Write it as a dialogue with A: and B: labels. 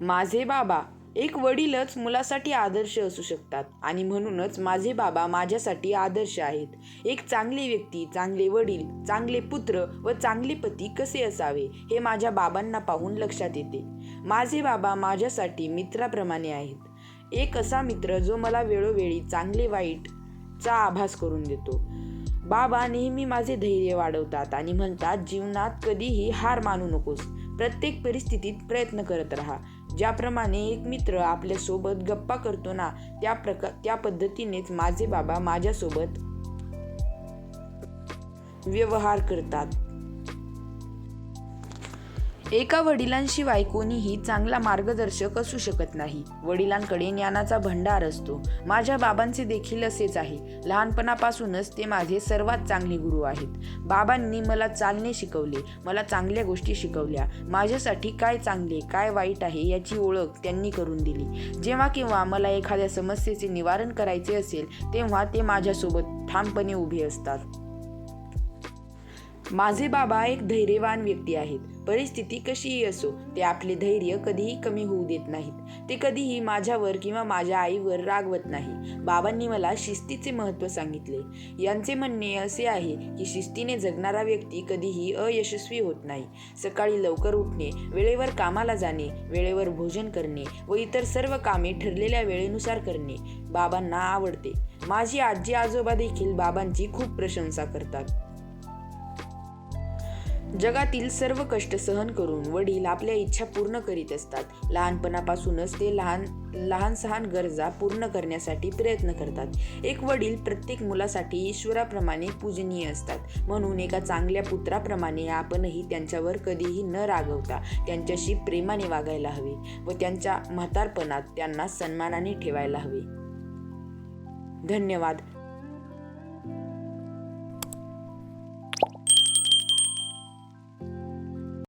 A: माझे बाबा एक वडीलच मुलासाठी आदर्श असू शकतात आणि म्हणूनच माझे बाबा माझ्यासाठी आदर्श आहेत. एक चांगली व्यक्ती चांगले वडील चांगले पुत्र व चांगले पती कसे असावे हे माझ्या बाबांना पाहून लक्षात येते. माझे बाबा माझ्यासाठी मित्राप्रमाणे आहेत. एक असा मित्र जो मला वेळोवेळी चांगले वाईट चा आभास करून देतो. बाबा नेहमी माझे धैर्य वाढवतात आणि म्हणतात जीवनात कधीही हार मानू नकोस. प्रत्येक परिस्थितीत प्रयत्न करत राहा. ज्याप्रमाणे एक मित्र आपल्यासोबत गप्पा करतो ना त्या प्रका त्या पद्धतीनेच माझे बाबा माझ्यासोबत व्यवहार करतात. एका वडिलांशिवाय कोणीही चांगला मार्गदर्शक असू शकत नाही. वडिलांकडे ज्ञानाचा भंडार असतो. माझ्या बाबांचे देखील असेच आहे. लहानपणापासूनच ते माझे सर्वात चांगले गुरु आहेत. बाबांनी मला चालणे शिकवले मला चांगल्या गोष्टी शिकवल्या. माझ्यासाठी काय चांगले काय वाईट आहे याची ओळख त्यांनी करून दिली. जेव्हा केव्हा मला एखाद्या समस्येचे निवारण करायचे असेल तेव्हा ते माझ्यासोबत ठामपणे उभे असतात. माझे बाबा एक धैर्यवान व्यक्ती आहेत. परिस्थिती कशीही असो ते आपले धैर्य कधीही कमी होऊ देत नाहीत. ते कधीही माझ्यावर किंवा माझ्या आईवर रागवत नाही. बाबांनी मला शिस्तीचे महत्त्व सांगितले. यांचे म्हणणे असे आहे की शिस्तीने जगणारा व्यक्ती कधीही अयशस्वी होत नाही. सकाळी लवकर उठणे वेळेवर कामाला जाणे वेळेवर भोजन करणे व इतर सर्व कामे ठरलेल्या वेळेनुसार करणे बाबांना आवडते. माझी आजी आजोबा देखील बाबांची खूप प्रशंसा करतात. जगातील सर्व कष्ट सहन करून वडील आपल्या इच्छा पूर्ण करीत असतात. लहानपणापासूनच ते लहान लहान सहान गरजा पूर्ण करण्यासाठी प्रयत्न करतात. एक वडील प्रत्येक मुलासाठी ईश्वराप्रमाणे पूजनीय असतात. म्हणून एका चांगल्या पुत्राप्रमाणे आपणही त्यांच्यावर कधीही न रागवता त्यांच्याशी प्रेमाने वागायला हवे व त्यांच्या म्हातारपणात त्यांना सन्मानाने ठेवायला हवे. धन्यवाद.